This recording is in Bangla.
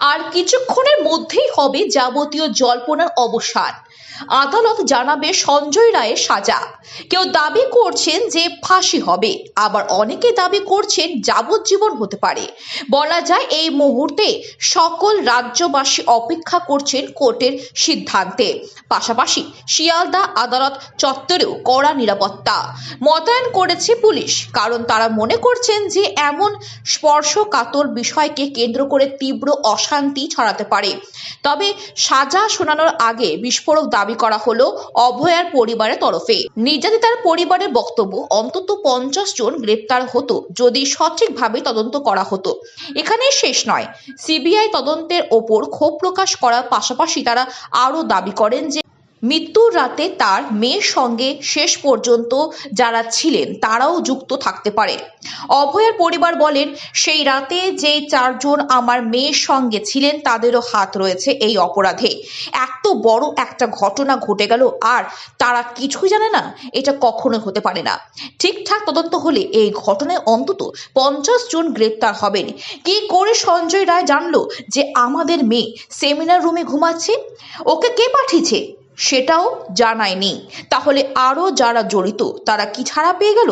আর কিছুক্ষণের মধ্যেই হবে যাবতীয় জল্পনার অবসান। আদালত জানাবে সঞ্জয় রায়ের সাজা। কেউ দাবি করছেন যে ফাঁসি হবে। আবার অনেকে দাবি করছেন যাবজ্জীবন হতে পারে। বলা যায় এই মুহূর্তে সকল রাজ্যবাসী অপেক্ষা করছেন কোর্টের সিদ্ধান্তে। পাশাপাশি শিয়ালদা আদালত চত্বরেও কড়া নিরাপত্তা মোতায়েন করেছে পুলিশ। কারণ তারা মনে করছেন যে এমন স্পর্শকাতর বিষয়কে কেন্দ্র করে তীব্র অশান্তি ছড়াতে পারে। তবে সাজা শোনানোর আগে বিস্ফোরক দাবি করা হল অভয়ার পরিবারের তরফে। নির্যাতিতার পরিবারের বক্তব্য, অন্তত পঞ্চাশ জন গ্রেপ্তার হতো যদি সঠিকভাবে তদন্ত করা হতো। এখানে শেষ নয়। সিবিআই তদন্তের ওপর ক্ষোভ প্রকাশ করার পাশাপাশি তারা আরও দাবি করেন যে মৃত্যুর রাতে তার মেয়ের সঙ্গে শেষ পর্যন্ত যারা ছিলেন, তারাও যুক্ত থাকতে পারে। অভয়ের পরিবার বলেন, সেই রাতে যে চারজন আমার মেয়ের সঙ্গে ছিলেন, তাদেরও হাত রয়েছে এই অপরাধে। এত বড় একটা ঘটনা ঘটে গেল, আর তারা কিছুই জানে না, এটা কখনো হতে পারে না। ঠিকঠাক তদন্ত হলে এই ঘটনায় অন্তত পঞ্চাশ জন গ্রেপ্তার হবেন। কি করে সঞ্জয় রায় জানলো যে আমাদের মেয়ে সেমিনার রুমে ঘুমাচ্ছে? ওকে কে পাঠিয়েছে? সেটাও জানায়নি। তাহলে আরও যারা জড়িত তারা কি ছাড়া পেয়ে গেল?